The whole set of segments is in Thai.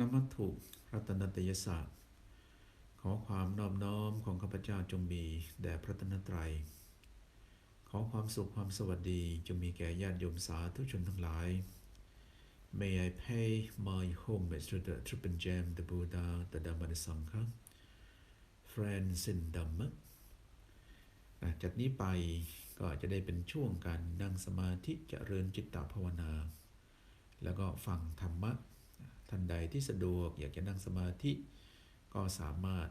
นมัตถุรัตนตยศาสตร์ ขอความนอบน้อมของข้าพเจ้าจงมีแด่พระตนตรัย ขอความสุขความสวัสดีจงมีแก่ญาติโยมสาธุชนทั้งหลาย May I pay my homage to the triple gem, the Buddha, the Dhamma, the Sangha, friends in Dhamma อะจากนี้ไปก็จะได้เป็นช่วงการนั่งสมาธิเจริญจิตตภาวนา แล้วก็ฟังธรรมะ ท่านใดที่สะดวกอยากจะนั่งสมาธิก็สามารถ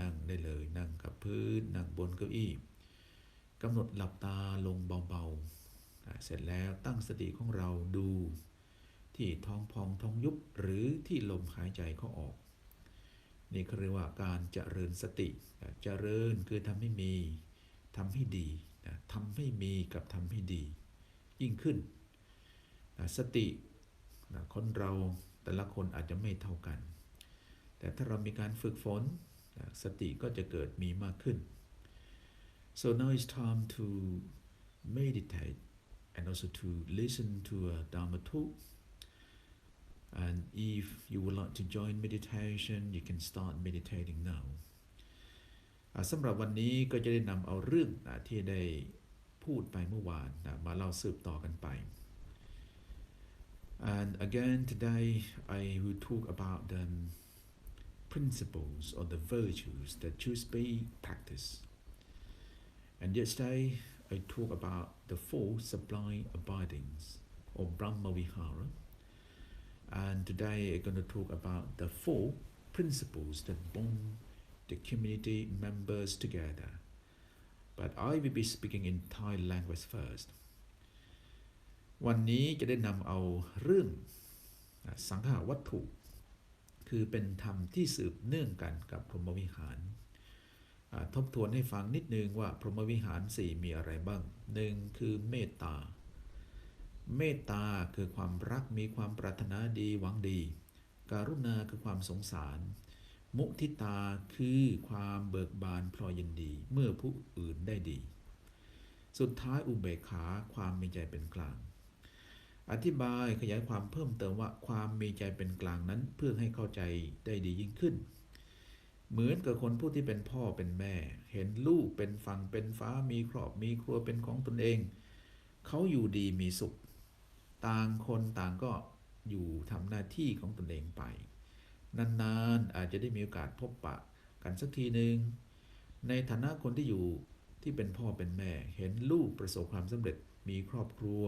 นั่งได้เลยนั่งกับพื้นนั่งบนเก้าอี้กำหนดหลับตาลงเบาๆ เสร็จแล้วตั้งสติของเราดู ที่ท้องพองท้องยุบหรือที่ลมหายใจเขาออก นี่เรียกว่าการเจริญสติเจริญคือทำให้มีทำให้ดีทำให้มีกับทำให้ดี ยิ่งขึ้น สติคนเรา แต่ละคนอาจจะไม่เท่ากัน แต่ถ้าเรามีการฝึกฝนสติก็จะเกิดมีมากขึ้น so now it's time to meditate and also to listen to a Dharma talk and if you would like to join meditation you can start meditating now สำหรับวันนี้ก็จะได้นำเอาเรื่องที่ได้พูดไปเมื่อวานมาเล่าสืบต่อกันไป And again today I will talk about the principles or the virtues that should be practiced. And yesterday I talked about the four sublime abidings or Brahma Vihara. And today I'm going to talk about the four principles that bond the community members together. But I will be speaking in Thai language first. วันนี้จะได้นำเอาเรื่องสังขาวัตถุ คือเป็นธรรมที่สืบเนื่องกันกับพรหมวิหาร ทบทวนให้ฟังนิดนึงว่าพรหมวิหารสี่มีอะไรบ้างหนึ่งคือเมตตา เมตตาคือความรักมีความปรารถนาดีหวังดี การุณาคือความสงสาร มุทิตาคือความเบิกบานพลอยยินดี เมื่อผู้อื่นได้ดี สุดท้ายอุเบกขาความมีใจเป็นกลาง อธิบายขยายความเพิ่มเติมว่าความมีใจเป็นกลางนั้นเพื่อให้เข้าใจได้ดียิ่งขึ้น เหมือนกับคนผู้ที่เป็นพ่อเป็นแม่ เห็นลูกเป็นฝั่งเป็นฟ้ามีครอบมีครัวเป็นของตนเอง เขาอยู่ดีมีสุข ต่างคนต่างก็อยู่ทำหน้าที่ของตนเองไป นานๆอาจจะได้มีโอกาสพบปะกันสักทีหนึ่งในฐานะคนที่อยู่ที่เป็นพ่อเป็นแม่ เห็นลูกประสบความสำเร็จมีครอบครัว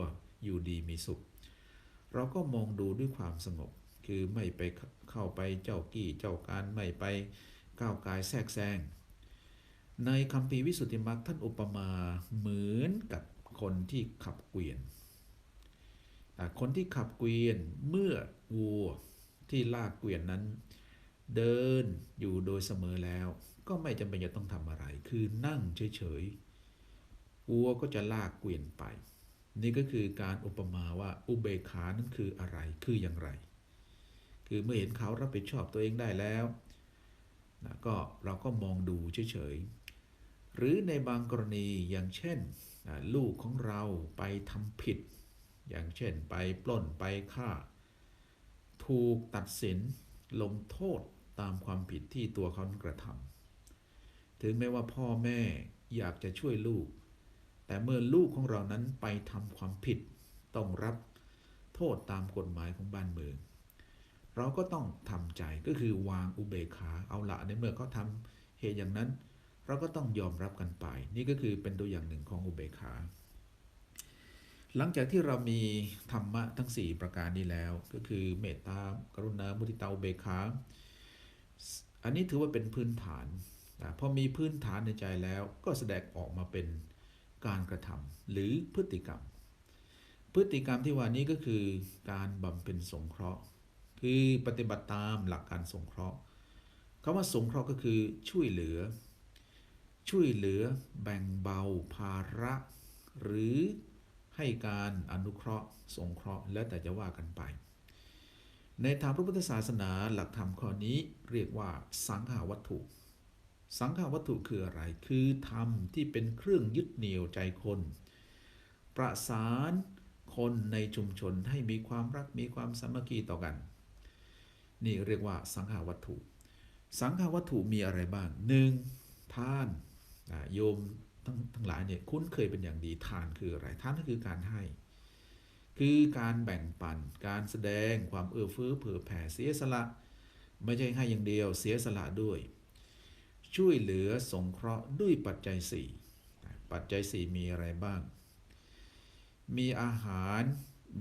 อยู่ดีมีสุข เราก็มองดูด้วยความสงบ คือไม่ไปเข้าไปเจ้ากี้เจ้าการไม่ไปก้าวกายแทรกแซงในคำพีวิสุทธิมรรคท่านอุปมาเหมือนกับคนที่ขับเกวียน คนที่ขับเกวียนเมื่อวัวที่ลากเกวียนนั้น เดินอยู่โดยเสมอแล้ว ก็ไม่จำเป็นจะต้องทำอะไร คือนั่งเฉยๆวัวก็จะลากเกวียนไป นี่ก็คือการอุปมาว่าอุเบกขานั้นคืออะไรคืออย่างไร คือเมื่อเห็นเขารับผิดชอบตัวเองได้แล้วนะก็เราก็มองดูเฉยๆหรือในบางกรณีอย่างเช่นนะลูกของเราไปทำผิด อย่างเช่นไปปล้นไปฆ่า ถูกตัดสินลงโทษตามความผิดที่ตัวเขากระทำถึงแม้ว่าพ่อแม่อยากจะช่วยลูก แต่เมื่อลูกของเรานั้นไปทำความผิด ต้องรับโทษตามกฎหมายของบ้านเมือง เราก็ต้องทำใจก็คือวางอุเบกขาเอาละในเมื่อเขาทาเหตุอย่างนั้น เราก็ต้องยอมรับกันไป นี่ก็คือเป็นตัวอย่างหนึ่งของอุเบกขา หลังจากที่เรามีธรรมะทั้ง 4 ประการนี้แล้ว ก็คือเมตตากรุณามุทิตาอุเบกขาอันนี้ถือว่าเป็นพื้นฐานพอมีพื้นฐานในใจแล้วก็แสดงออกมาเป็น การกระทำหรือพฤติกรรม พฤติกรรมที่ว่านี้ก็คือการบำเพ็ญสงเคราะห์ คือปฏิบัติตามหลักการสงเคราะห์คำว่าสงเคราะห์ก็คือช่วยเหลือ ช่วยเหลือแบ่งเบาภาระ หรือให้การอนุเคราะห์ สงเคราะห์แล้วแต่จะว่ากันไป ในทางพระพุทธศาสนาหลักธรรมข้อนี้เรียกว่าสังขาวัตถุ สังขาวัตถุคืออะไร คือธรรมที่เป็นเครื่องยึดเหนี่ยวใจคน ประสานคนในชุมชนให้มีความรักมีความสามัคคีต่อกัน นี่เรียกว่าสังหาวัตถุ สังหาวัตถุมีอะไรบ้างหนึ่งทานโยมทั้งทั้งหลายเนี่ยคุ้นเคยเป็นอย่างดีทานคืออะไรทานก็คือการให้ คือการแบ่งปัน การแสดงความเอื้อเฟื้อเผื่อแผ่เสียสละ ไม่ใช่ให้อย่างเดียวเสียสละด้วย ช่วยเหลือสงเคราะห์ด้วยปัจจัยสี่ปัจจัยสี่มีอะไรบ้าง มีอาหาร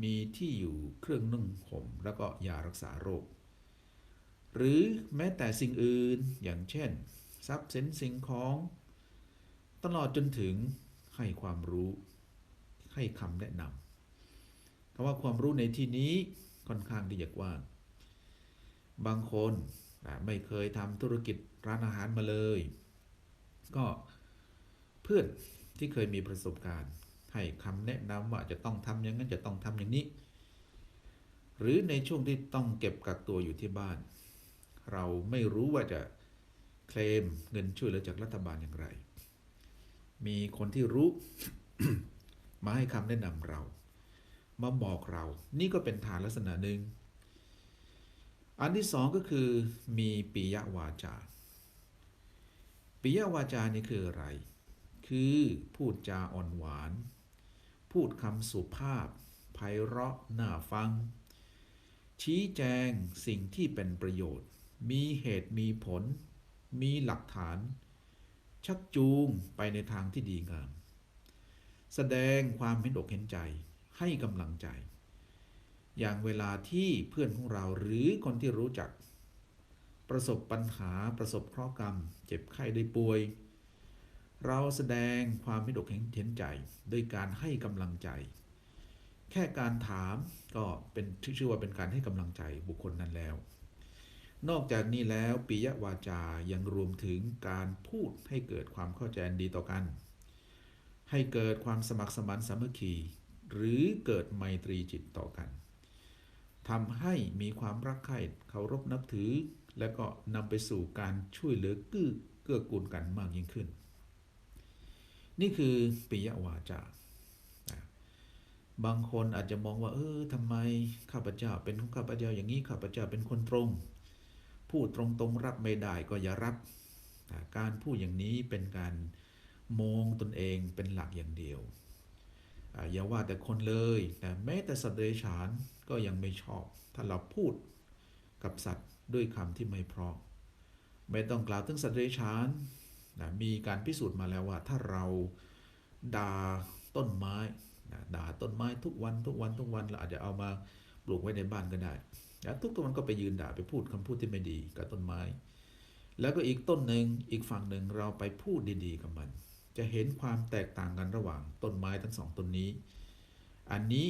มีที่อยู่เครื่องนุ่งห่มแล้วก็ยารักษาโรค หรือแม้แต่สิ่งอื่นอย่างเช่น ทรัพย์สินสิ่งของ ตลอดจนถึงให้ความรู้ให้คำแนะนำคำว่าความรู้ในที่นี้ค่อนข้างที่จะกว้าง บางคน อะไม่เคยทำธุรกิจร้านอาหารมาเลย ก็เพื่อนที่เคยมีประสบการณ์ ให้คำแนะนำว่าจะต้องทำอย่างนั้นจะต้องทำอย่างนี้ หรือในช่วงที่ต้องเก็บกักตัวอยู่ที่บ้าน เราไม่รู้ว่าจะเคลมเงินช่วยเหลือจากรัฐบาลอย่างไร มีคนที่รู้ มาให้คำแนะนำเรา มาบอกเรา นี่ก็เป็นฐานลักษณะหนึ่ง อันที่สองก็คือมีปิยวาจาปิยวาจานี่คืออะไร คือพูดจาอ่อนหวาน พูดคำสุภาพไพเราะน่าฟัง ชี้แจงสิ่งที่เป็นประโยชน์ มีเหตุมีผล มีหลักฐาน ชักจูงไปในทางที่ดีงาม แสดงความเห็นอกเห็นใจให้กำลังใจ อย่างเวลาที่เพื่อนของเราหรือคนที่รู้จัก ประสบปัญหาประสบเคราะห์กรรม เจ็บไข้ได้ป่วย เราแสดงความเห็นอกเห็นใจด้วยการให้กำลังใจ แค่การถามก็เป็นชื่อว่าเป็นการให้กำลังใจบุคคลนั้นแล้ว นอกจากนี้แล้วปิยวาจายังรวมถึงการพูดให้เกิดความเข้าใจดีต่อกัน ให้เกิดความสมัครสมานสามัคคีหรือเกิดไมตรีจิตต่อกัน ทำให้มีความรักใคร่เคารพนับถือ และก็นำไปสู่การช่วยเหลือกื้อเกื้อกูลกันมากยิ่งขึ้น นี่คือปิยวาจาบางคนอาจจะมองว่า เออทำไมข้าพเจ้าเป็นของข้าพเจ้าอย่างนี้ข้าพเจ้าเป็นคนตรง พูดตรงๆรับไม่ได้ก็อย่ารับ การพูดอย่างนี้เป็นการมองตนเองเป็นหลักอย่างเดียว อย่าว่าแต่คนเลยแต่แม้แต่สัตว์เดรัจฉานก็ยังไม่ชอบ ถ้าเราพูดกับสัตว์ด้วยคำที่ไม่เพราะไม่ต้องกล่าวถึงสัตว์เดรัจฉานนะมีการพิสูจน์มาแล้วว่า ถ้าเราด่าต้นไม้นะด่าต้นไม้ทุกวันทุกวันทุกวันเราอาจจะเอามาปลูกไว้ในบ้านก็ได้แล้วทุกตัวมันก็ไปยืนด่าไปพูดคำพูดที่ไม่ดีกับต้นไม้ แล้วก็อีกต้นหนึ่งอีกฝั่งหนึ่งเราไปพูดดีๆกับมัน จะเห็นความแตกต่างกันระหว่างต้นไม้ทั้งสองต้นนี้ อันนี้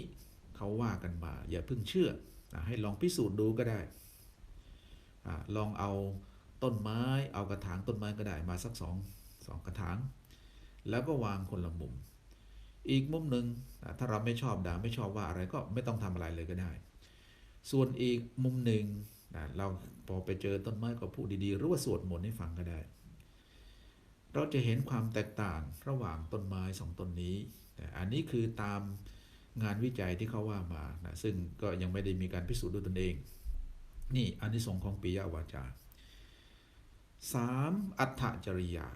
เขาว่ากันมาอย่าเพิ่งเชื่อให้ลองพิสูจน์ดูก็ได้อลองเอาต้นไม้เอากระถางต้นไม้ก็ได้มาสักสองสองกระถาง แล้วก็วางคนละมุม อีกมุมหนึ่งถ้าเราไม่ชอบด่าไม่ชอบว่าอะไรก็ไม่ต้องทำอะไรเลยก็ได้ ส่วนอีกมุมหนึ่งเราพอไปเจอต้นไม้ก็พูดดีๆหรือว่าสวดมนต์ให้ฟังก็ได้ เราจะเห็นความแตกต่างระหว่างต้นไม้สองต้นนี้แต่อันนี้คือตามงานวิจัยที่เขาว่ามานะซึ่งก็ยังไม่ได้มีการพิสูจน์ด้วยตนเอง นี่อันที่สงของปิยวาจา 3. อัตถจริยา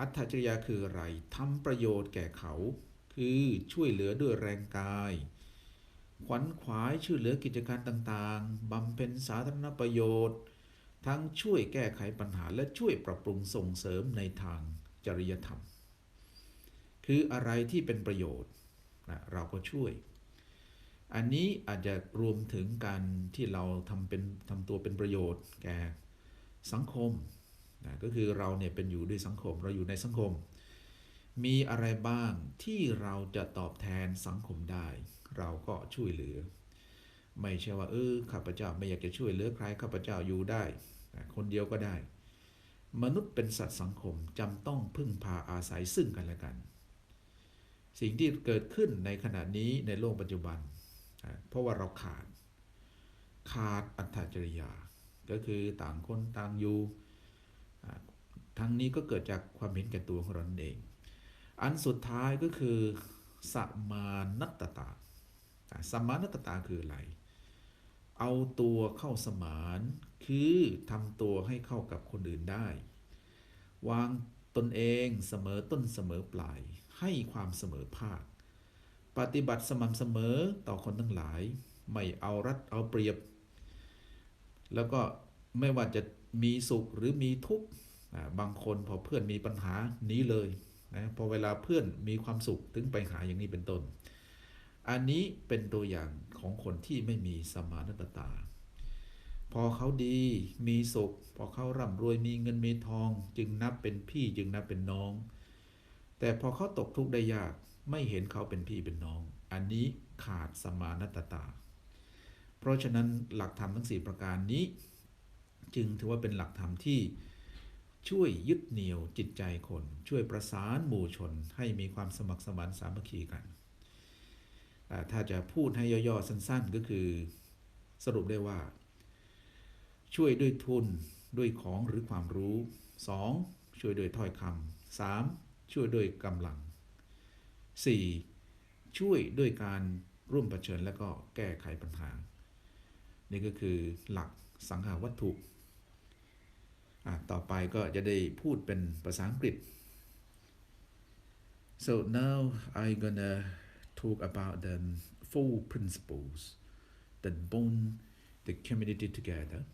อัตถจริยาคืออะไรทำประโยชน์แก่เขา คือช่วยเหลือด้วยแรงกาย ขวัญขวายช่วยเหลือกิจการต่างๆบำเพ็ญสาธารณประโยชน์ ทั้งช่วยแก้ไขปัญหาและช่วยปรับปรุงส่งเสริมในทางจริยธรรม คืออะไรที่เป็นประโยชน์นะเราก็ช่วย อันนี้อาจจะรวมถึงการที่เราทำเป็นทำตัวเป็นประโยชน์แก่สังคมนะก็คือเราเนี่ยเป็นอยู่ด้วยสังคมเราอยู่ในสังคม มีอะไรบ้างที่เราจะตอบแทนสังคมได้ เราก็ช่วยเหลือ ไม่ใช่ว่าเออข้าพเจ้าไม่อยากจะช่วยเหลือใครข้าพเจ้าอยู่ได้ คนเดียวก็ได้ มนุษย์เป็นสัตว์สังคมจำต้องพึ่งพาอาศัยซึ่งกันและกัน สิ่งที่เกิดขึ้นในขณะนี้ในโลกปัจจุบัน เพราะว่าเราขาด ขาดอัตถจริยา ก็คือต่างคนต่างอยู่ทั้งนี้ก็เกิดจากความเห็นแก่ตัวของเราเอง อันสุดท้ายก็คือสมานัตตาสมานัตตาคืออะไร เอาตัวเข้าสมาน คือทำตัวให้เข้ากับคนอื่นได้ วางตนเองเสมอต้นเสมอปลาย ให้ความเสมอภาค ปฏิบัติสม่ำเสมอต่อคนทั้งหลาย ไม่เอารัดเอาเปรียบ แล้วก็ไม่ว่าจะมีสุขหรือมีทุกข์บางคนพอเพื่อนมีปัญหานี้เลยนะพอเวลาเพื่อนมีความสุขถึงไปหาอย่างนี้เป็นต้น อันนี้เป็นตัวอย่างของคนที่ไม่มีสมานตตา พอเขาดีมีสุข พอเขาร่ำรวยมีเงินมีทอง จึงนับเป็นพี่จึงนับเป็นน้อง แต่พอเขาตกทุกข์ได้ยากไม่เห็นเขาเป็นพี่เป็นน้อง อันนี้ขาดสมานตตา เพราะฉะนั้นหลักธรรมทั้ง 4 ประการนี้ จึงถือว่าเป็นหลักธรรมที่ช่วยยึดเหนี่ยวจิตใจคน ช่วยประสานหมู่ชนให้มีความสมัครสมานสามัคคีกัน ถ้าจะพูดให้ย่อๆสั้น ๆ ก็คือสรุปได้ว่า ช่วยด้วยทุนด้วยของหรือความรู้ 2. ช่วยด้วยถ้อยคำ 3. ช่วยด้วยกำลัง 4. ช่วยด้วยการร่วมประชิญและก็แก้ไขปัญหา นี่ก็คือหลักสังหาวัตถุ ต่อไปก็จะได้พูดเป็นภาษาอังกฤษ so now I gonna talk about the four principles that bond the community together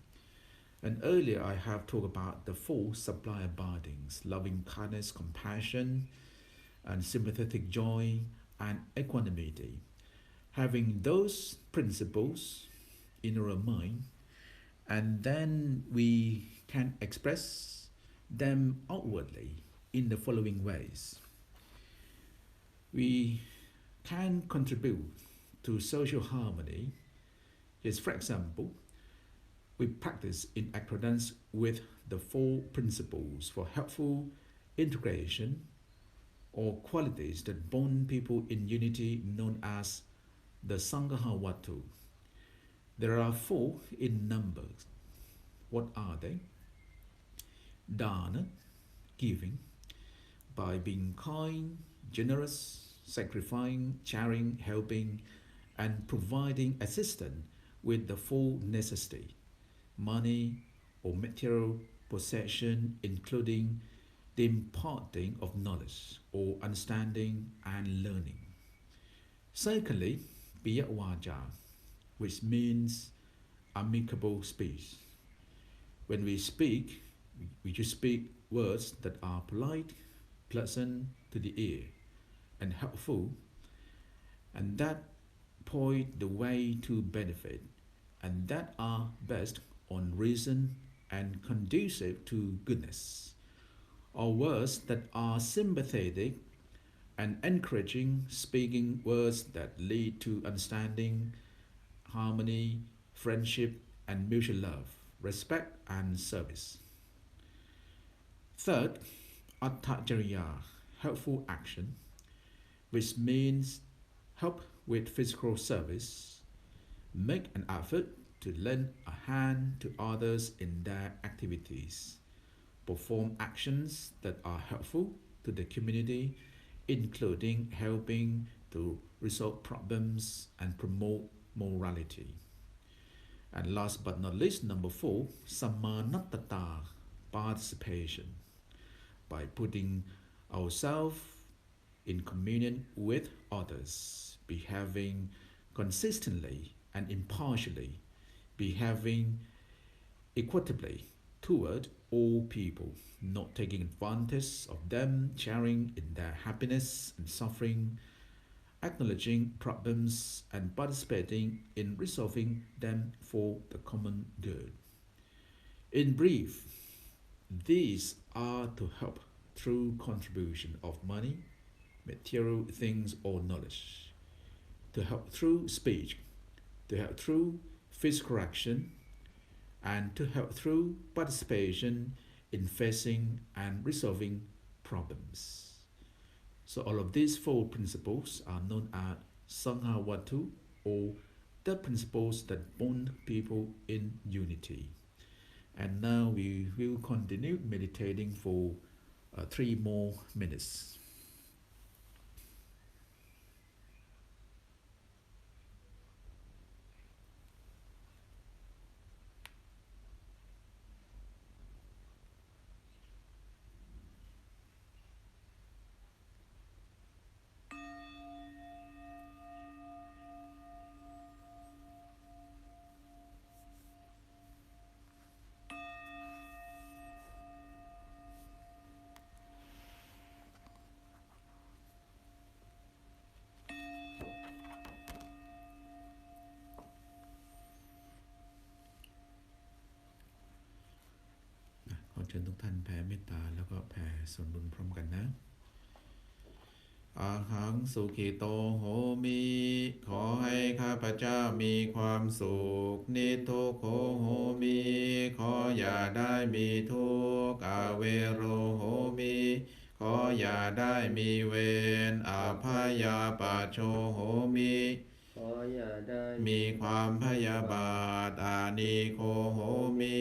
and earlier I have talked about the four supply abidings loving kindness compassion and sympathetic joy and equanimity having those principles in our mind and then we can express them outwardly in the following ways. We can contribute to social harmony. is, for example, we practice in accordance with the four principles for helpful integration or qualities that bond people in unity known as the Sangha Watu. There are four in numbers. What are they? Dana, giving, by being kind, generous, sacrificing, sharing, helping, and providing assistance with the full necessity, money or material possession, including the imparting of knowledge or understanding and learning. Secondly, Piyawaja, which means amicable speech. When we speak, we- just speak words that are polite, pleasant to the ear, and helpful, and that point the way to benefit, and that are based on reason and conducive to goodness, or words that are sympathetic and encouraging, speaking words that lead to understanding, harmony, friendship, and mutual love, respect, and service. Third, Attajariya, helpful action, which means help with physical service, make an effort to lend a hand to others in their activities, perform actions that are helpful to the community, including helping to resolve problems and promote morality. And last but not least, number four, Samanatata, participation. By putting ourselves in communion with others, behaving consistently and impartially, behaving equitably toward all people, not taking advantage of them, sharing in their happiness and suffering, acknowledging problems and participating in resolving them for the common good. In brief, these are to help through contribution of money, material things or knowledge, to help through speech, to help through physical action, and to help through participation in facing and resolving problems. So all of these four principles are known as Sangha Watu or the principles that bond people in unity. And now we will continue meditating for uh, three more minutes. เชิญทุกท่านแผ่เมตตาแล้วก็แผ่ส่วนบุญพร้อมกันนะอาหังสุขิโตโหมิ ขอให้ข้าพเจ้ามีความสุข นิทุโขโหมิ ขออย่าได้มีทุกข์อาเวโรโหมิ ขออย่าได้มีเวรอาพยาปาโชโหมิ ยาได้ มีความพยาบาท อานิโคโหมิ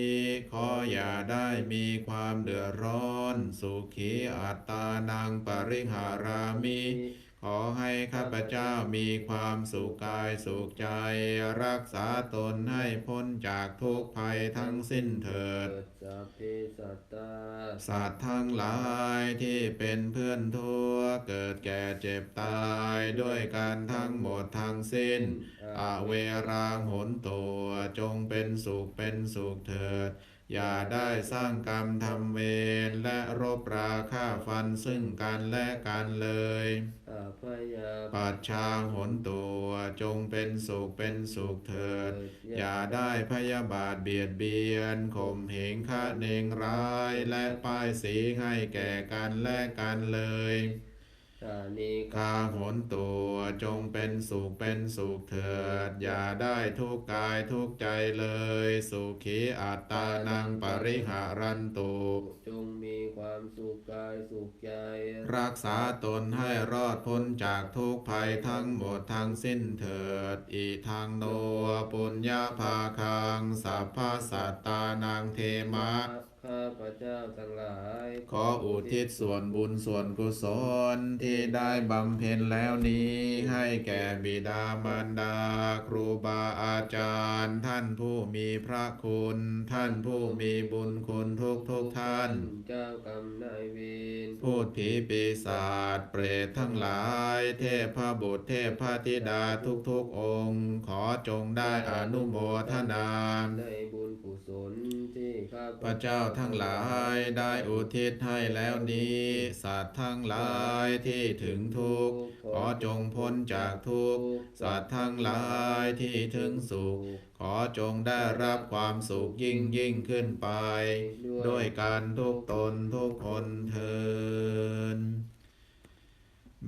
ขออย่าได้มีความเดือดร้อน สุขีอัตตานังปริหารามิ ขอให้ข้าพเจ้ามีความสุขกายสุขใจ รักษาตนให้พ้นจากทุกภัยทั้งสิ้นเถิดเกิดสัพเพสัตตาสัตว์ทั้งหลายที่เป็นเพื่อนทั่วเกิดแก่เจ็บตายด้วยกันทั้งหมดทั้งสิ้นอาเวราหนตัวจงเป็นสุขเป็นสุขเถิด อย่าได้สร้างกรรมทำเวรและรบราฆ่าฟันซึ่งกันและกันเลยอาพยาปัจชาหนตัวจงเป็นสุขเป็นสุขเถิด อย่าได้พยาบาทเบียดเบียนข่มเหงฆ่าเนงร้ายและป้ายสีให้แก่กันและกันเลย ชานิกาหนตัวจงเป็นสุขเป็นสุขเถิด อย่าได้ทุกข์กายทุกข์ใจเลย สุขีอัตตานังปริหารันตุจงมีความสุขกายสุขใจ รักษาตนให้รอดพ้นจากทุกภัยทั้งหมดทั้งสิ้นเถิด อีทางโนปุญญาภาคังสัพพสัตตานังเทมะ ข้าพเจ้าทั้งหลาย ขออุทิศส่วนบุญส่วนกุศลที่ได้บำเพ็ญแล้วนี้ ให้แก่บิดามารดา ครูบาอาจารย์ ท่านผู้มีพระคุณ ท่านผู้มีบุญคุณทุกทุกๆท่าน เจ้ากรรมนายเวร พูดผีปีศาจเปรตทั้งหลาย เทพบุตรเทพธิดาทุกๆองค์ ขอจงได้อนุโมทนาในบุญกุศลที่ข้าพระเจ้าทั้งหลายได้อุทิศให้แล้วนี้สัตว์ทั้งหลายที่ถึงทุกข์ขอจงพ้นจากทุกข์สัตว์ทั้งหลายที่ถึงสุขขอจงได้รับความสุขยิ่งยิ่งขึ้นไป ด้วยการทุกตนทุกคนเทิน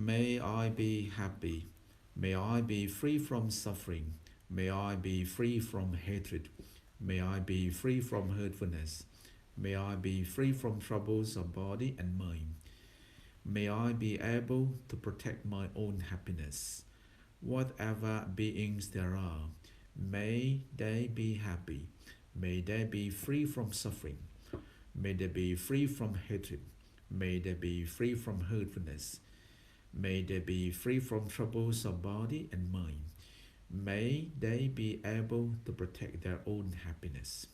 May I be happy May I be free from suffering May I be free from hatred May I be free from hurtfulness May I be free from troubles of body and mind May I be able to protect my own happiness whatever beings there are May they be happy May they be free from suffering May they be free from hatred. May they be free from hurtfulness. May they be free from troubles of body and mind. May they be able to protect their own happiness.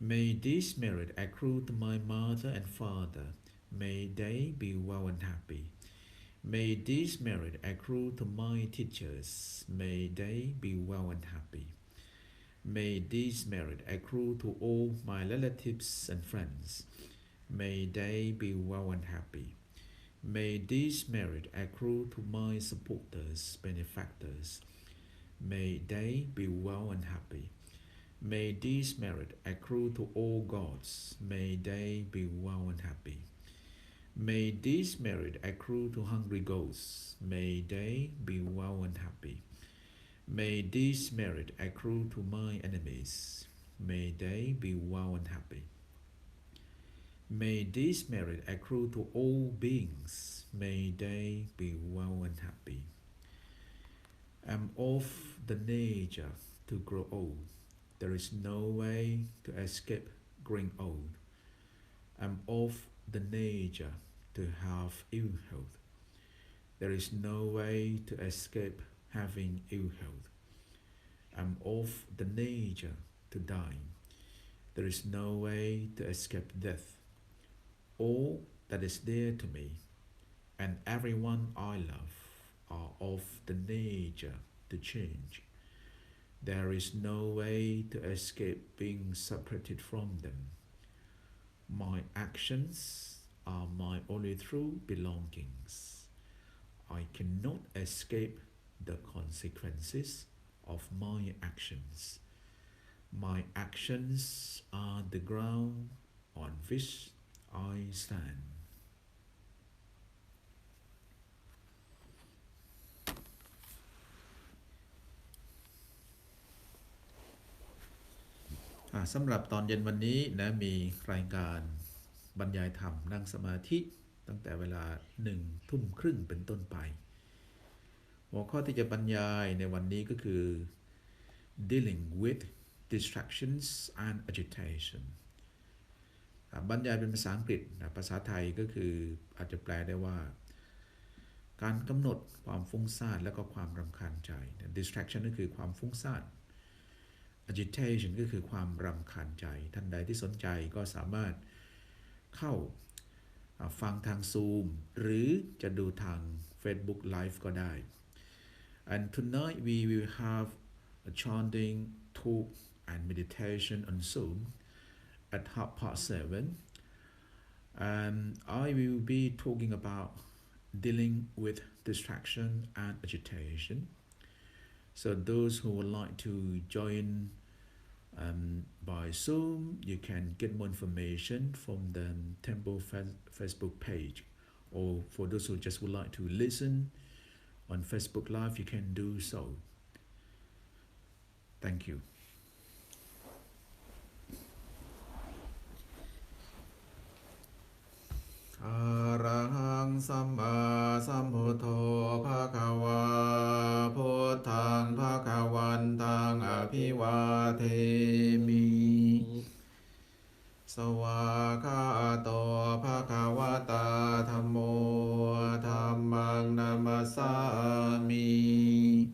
May this merit accrue to my mother and father. May they be well and happy. May this merit accrue to my teachers. May they be well and happy. May this merit accrue to all my relatives and friends. May they be well and happy. May this merit accrue to my supporters, benefactors. May they be well and happy. May this merit accrue to all gods. May they be well and happy. May this merit accrue to hungry ghosts. May they be well and happy. May this merit accrue to my enemies. May they be well and happy. May this merit accrue to all beings. May they be well and happy. I am of the nature to grow old. There is no way to escape growing old. I'm of the nature to have ill health. There is no way to escape having ill health. I'm of the nature to die. There is no way to escape death. All that is dear to me and everyone I love are of the nature to change. There is no way to escape being separated from them. My actions are my only true belongings. I cannot escape the consequences of my actions. My actions are the ground on which I stand. สำหรับตอนเย็นวันนี้นะมีรายการบรรยายธรรมนั่งสมาธิตั้งแต่เวลาหนึ่งทุ่มครึ่งเป็นต้นไป หัวข้อที่จะบรรยายในวันนี้ก็คือ dealing with distractions and agitation บรรยายเป็นภาษาอังกฤษนะภาษาไทยก็คืออาจจะแปลได้ว่า การกำหนดความฟุ้งซ่านและก็ความรำคาญใจ distraction ก็คือความฟุ้งซ่าน agitation ก็คือความรำคาญใจ ท่านใดที่สนใจก็สามารถเข้าฟังทาง Zoom หรือจะดูทาง Facebook Live ก็ได้ and tonight we will have a chanting talk and meditation on Zoom at half past seven and I will be talking about dealing with distraction and agitation so those who would like to join um, by Zoom, you can get more information from the Temple fa- Facebook page. Or for those who just would like to listen on Facebook Live, you can do so. Thank you. อระหังสัมมาสัมพุทโธภะคะวาพุทธังภะคะวันตังอภิวาเทมิสวากาโตภะคะวตาธัมโมธัมมังนามัสสามิ